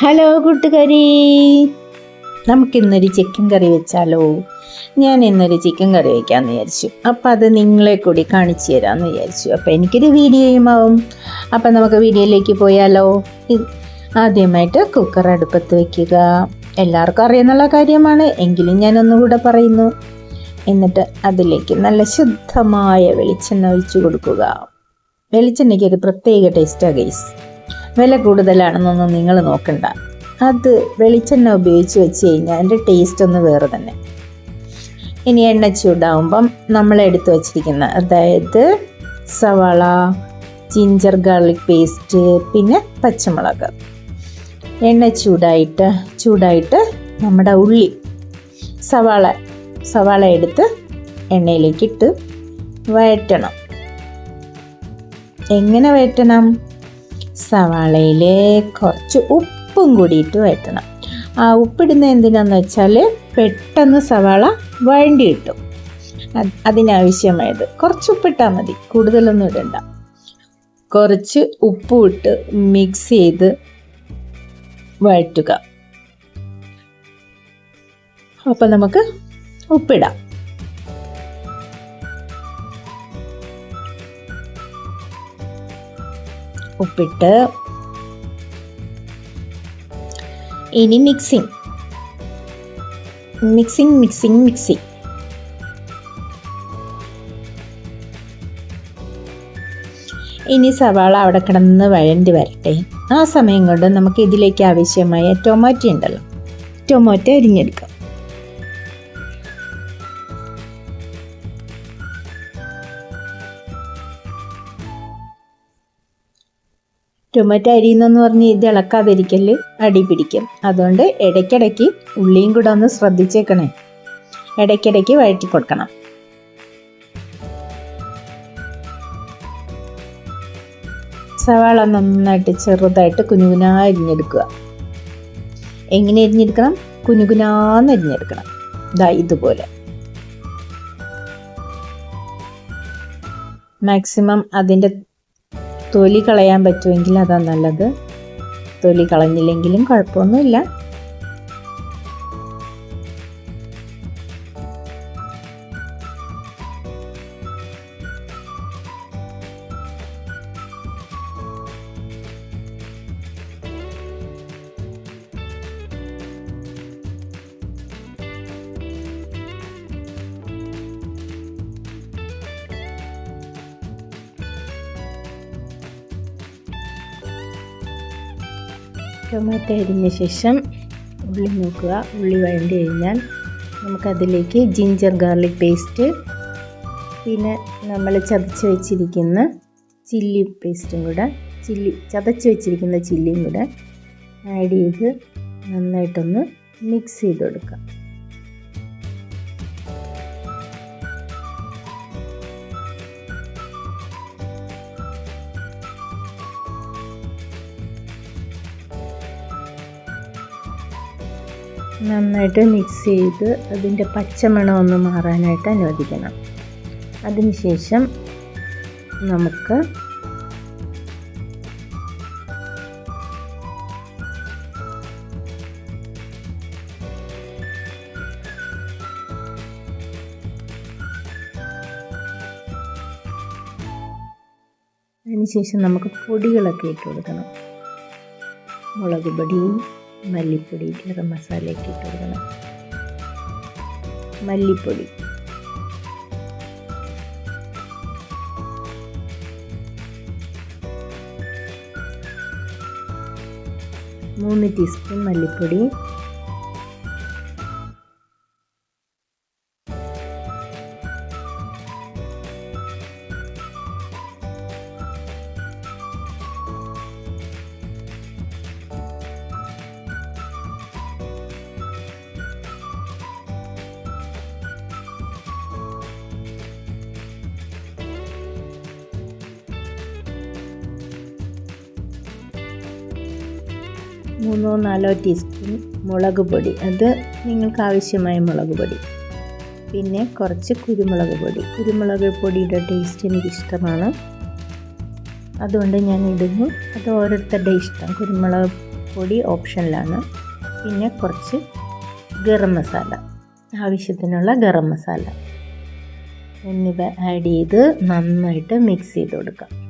Hello കൂട്ടുകാരി. നമുക്കിന്നൊരു chicken കറി വെച്ചാലോ? ഞാൻ ഇന്നൊരു ചിക്കൻ കറി വയ്ക്കാമെന്ന് വിചാരിച്ചു. അപ്പം അത് നിങ്ങളെ കൂടി കാണിച്ചു തരാമെന്ന് വിചാരിച്ചു. അപ്പം എനിക്കൊരു വീഡിയോയുമാവും. അപ്പം നമുക്ക് വീഡിയോയിലേക്ക് പോയാലോ? ആദ്യമായിട്ട് കുക്കർ അടുപ്പത്ത് വയ്ക്കുക എല്ലാവർക്കും അറിയുന്നുള്ള കാര്യമാണ്. എങ്കിലും ഞാൻ ഒന്നുകൂടെ പറയുന്നു. എന്നിട്ട് അതിലേക്ക് നല്ല ശുദ്ധമായ വെളിച്ചെണ്ണ ഒഴിച്ചു കൊടുക്കുക. വെളിച്ചെണ്ണയ്ക്ക് ഒരു പ്രത്യേക ടേസ്റ്റാണ് ഗൈസ് വില കൂടുതലാണെന്നൊന്നും നിങ്ങൾ നോക്കണ്ട. അത് വെളിച്ചെണ്ണ ഉപയോഗിച്ച് വെച്ച് കഴിഞ്ഞാൽ അതിന്റെ ടേസ്റ്റ് ഒന്ന് വേറെ തന്നെ. ഇനി എണ്ണ ചൂടാവുമ്പം നമ്മൾ എടുത്തു വച്ചിരിക്കുന്ന അതായത് സവാള ജിഞ്ചർ ഗാർലിക് പേസ്റ്റ് പിന്നെ പച്ചമുളക്. എണ്ണ ചൂടായിട്ട് ചൂടായിട്ട് നമ്മുടെ ഉള്ളി സവാള സവാള എടുത്ത് എണ്ണയിലേക്ക് ഇട്ട് വഴറ്റണം. എങ്ങനെ വഴറ്റണം? സവാളയിൽ കുറച്ച് ഉപ്പും കൂടിയിട്ട് വഴറ്റണം ആ ഉപ്പിടുന്ന എന്തിനാന്ന് വെച്ചാൽ പെട്ടെന്ന് സവാള വഴണ്ടി കിട്ടും. അത് അതിനാവശ്യമായത് കുറച്ച് ഉപ്പിട്ടാൽ മതി കൂടുതലൊന്നും ഇടണ്ട. കുറച്ച് ഉപ്പും ഇട്ട് മിക്സ് ചെയ്ത് വഴറ്റുക. അപ്പം നമുക്ക് ഉപ്പിടാം. ഉപ്പിട്ട് ഇനി മിക്സിങ് മിക്സിങ് മിക്സിങ് മിക്സിങ് ഇനി സവാള അവിടെ കിടന്ന് വഴണ്ടി വരട്ടെ. ആ സമയം കൊണ്ട് നമുക്ക് ഇതിലേക്ക് ആവശ്യമായ ടൊമാറ്റോ ഉണ്ടല്ലോ. ടൊമാറ്റോ അരിഞ്ഞെടുക്കാം. ടൊമാറ്റോ അരിയുന്നെന്ന് പറഞ്ഞ് ഇത് ഇളക്കാതിരിക്കൽ അടി പിടിക്കും. അതുകൊണ്ട് ഇടയ്ക്കിടയ്ക്ക് ഉള്ളിയും കൂടെ ഒന്ന് ശ്രദ്ധിച്ചേക്കണേ. ഇടയ്ക്കിടയ്ക്ക് വഴറ്റി കൊടുക്കണം. സവാള നന്നായിട്ട് ചെറുതായിട്ട് കുനുകുനാ അരിഞ്ഞെടുക്കുക. എങ്ങനെ അരിഞ്ഞെടുക്കണം? കുനുകുനാന്ന് അരിഞ്ഞെടുക്കണം. ഇതാ ഇതുപോലെ. മാക്സിമം അതിന്റെ തൊലി കളയാൻ പറ്റുമെങ്കിൽ അതാ നല്ലത്. തൊലി കളഞ്ഞില്ലെങ്കിലും കുഴപ്പമൊന്നുമില്ല. ടൊമാറ്റോ അരിഞ്ഞ ശേഷം ഉള്ളി നോക്കുക ഉള്ളി വഴണ്ടി കഴിഞ്ഞാൽ നമുക്കതിലേക്ക് ജിഞ്ചർ ഗാർലിക് പേസ്റ്റ് പിന്നെ നമ്മൾ ചതച്ച് വെച്ചിരിക്കുന്ന ചില്ലി പേസ്റ്റും കൂടെ ചില്ലി ചതച്ച് വെച്ചിരിക്കുന്ന ചില്ലിയും കൂടെ ആഡ് ചെയ്ത് നന്നായിട്ടൊന്ന് മിക്സ് ചെയ്ത് കൊടുക്കാം നന്നായിട്ട് മിക്സ് ചെയ്ത് അതിന്റെ പച്ചമണം ഒന്ന് മാറാനായിട്ട് അനുവദിക്കണം. അതിനുശേഷം നമുക്ക് അതിനുശേഷം നമുക്ക് പൊടികളൊക്കെ ഇട്ട് കൊടുക്കണം. മുളക് പൊടി മല്ലിപ്പൊടി ഗരം മസാലയൊക്കെ ഇട്ട് കൊടുക്കണം മല്ലിപ്പൊടി മൂന്ന് ടീസ്പൂൺ മല്ലിപ്പൊടി മൂന്നോ നാലോ ടീസ്പൂൺ മുളക് പൊടി. അത് നിങ്ങൾക്ക് ആവശ്യമായ മുളക് പൊടി. പിന്നെ കുറച്ച് കുരുമുളക് പൊടി. കുരുമുളക് പൊടിയുടെ ടേസ്റ്റ് എനിക്കിഷ്ടമാണ്. അതുകൊണ്ട് ഞാൻ ഇടുന്നു. അത് ഓരോരുത്തരുടെ ഇഷ്ടം. കുരുമുളക് പൊടി ഓപ്ഷനിലാണ്. പിന്നെ കുറച്ച് ഗരം മസാല. ആവശ്യത്തിനുള്ള ഗരം മസാല. എന്നിവ ആഡ് ചെയ്ത് നന്നായിട്ട് മിക്സ് ചെയ്ത് കൊടുക്കാം.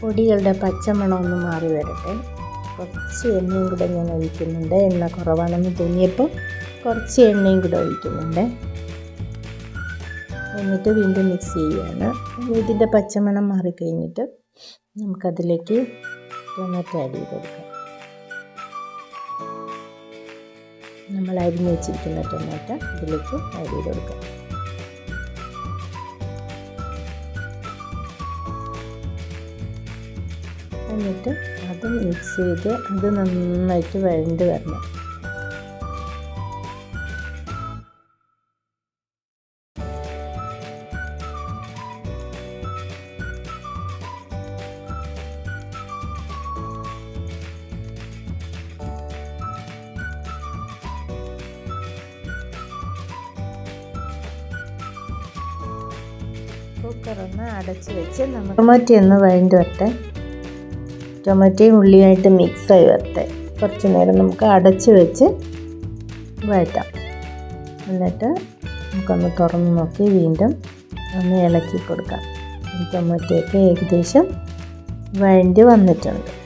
പൊടികളുടെ പച്ചമണം ഒന്ന് മാറി വരട്ടെ. കുറച്ച് എണ്ണയും കൂടെ ഞാൻ ഒഴിക്കുന്നുണ്ട്. എണ്ണ കുറവാണെന്ന് തോന്നിയപ്പോൾ കുറച്ച് എണ്ണയും കൂടെ ഒഴിക്കുന്നുണ്ട്. എന്നിട്ട് വീണ്ടും മിക്സ് ചെയ്യുകയാണ്. ഇതിന്റെ പച്ചമണം മാറിക്കഴിഞ്ഞിട്ട് നമുക്കതിലേക്ക് ടൊമാറ്റോ ആഡ് ചെയ്ത് കൊടുക്കാം. നമ്മൾ അരിഞ്ഞ് വെച്ചിരിക്കുന്ന ടൊമാറ്റോ ഇതിലേക്ക് ആഡ് ചെയ്ത് കൊടുക്കാം. എന്നിട്ട് അത് മിക്സ് ചെയ്ത് അത് നന്നായിട്ട് വഴണ്ട് വരണം. കുക്കറൊന്ന് അടച്ച് വെച്ച് നമുക്ക് ടൊമാറ്റോ ഒന്ന് വഴണ്ട് വരട്ടെ. ടൊമാറ്റോയും ഉള്ളിയായിട്ട് മിക്സായി വരട്ടെ. കുറച്ച് നേരം നമുക്ക് അടച്ച് വെച്ച് വഴറ്റാം. എന്നിട്ട് നമുക്കൊന്ന് തുറന്ന് നോക്കി വീണ്ടും ഒന്ന് ഇളക്കി കൊടുക്കാം. ടൊമാറ്റോയൊക്കെ ഏകദേശം വഴണ്ടി വന്നിട്ടുണ്ട്.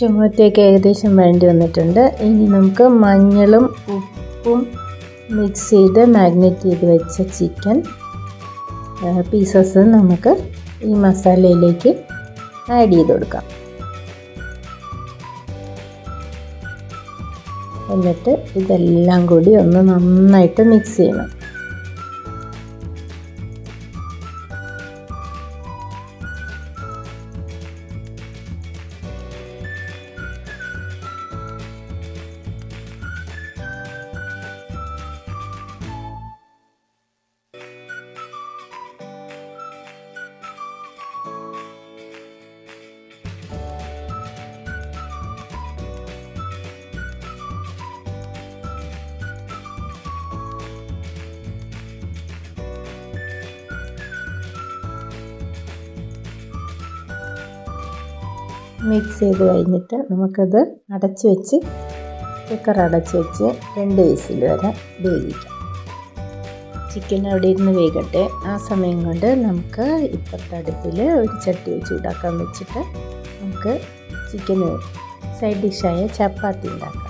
ടൊമാറ്റോയൊക്കെ ഏകദേശം വേണ്ടി വന്നിട്ടുണ്ട്. ഇനി നമുക്ക് മഞ്ഞളും ഉപ്പും മിക്സ് ചെയ്ത് മാഗ്നേറ്റ് ചെയ്ത് വെച്ച ചിക്കൻ പീസസ് നമുക്ക് ഈ മസാലയിലേക്ക് ആഡ് ചെയ്ത് കൊടുക്കാം. എന്നിട്ട് ഇതെല്ലാം കൂടി ഒന്ന് നന്നായിട്ട് മിക്സ് ചെയ്യണം. മിക്സ് ചെയ്ത് കഴിഞ്ഞിട്ട് നമുക്കത് അടച്ച് വെച്ച് കുക്കർ അടച്ച് വെച്ച് രണ്ട് വിസിൽ വരെ വേവിക്കാം. ചിക്കൻ അവിടെ ഇരുന്ന് വേകട്ടെ. ആ സമയം കൊണ്ട് നമുക്ക് ഇപ്പോഴത്തെ അടുപ്പിൽ ഒരു ചട്ടി ചൂടാക്കാൻ വെച്ചിട്ട് നമുക്ക് ചിക്കന് സൈഡ് ഡിഷായ ചപ്പാത്തി ഉണ്ടാക്കാം.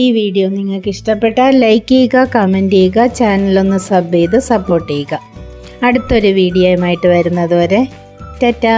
ഈ വീഡിയോ നിങ്ങൾക്ക് ഇഷ്ടപ്പെട്ടാൽ ലൈക്ക് ചെയ്യുക കമന്റ് ചെയ്യുക ചാനലൊന്ന് സബ് ചെയ്ത് സപ്പോർട്ട് ചെയ്യുക. അടുത്തൊരു വീഡിയോയുമായിട്ട് വരുന്നതുവരെ ടാറ്റാ!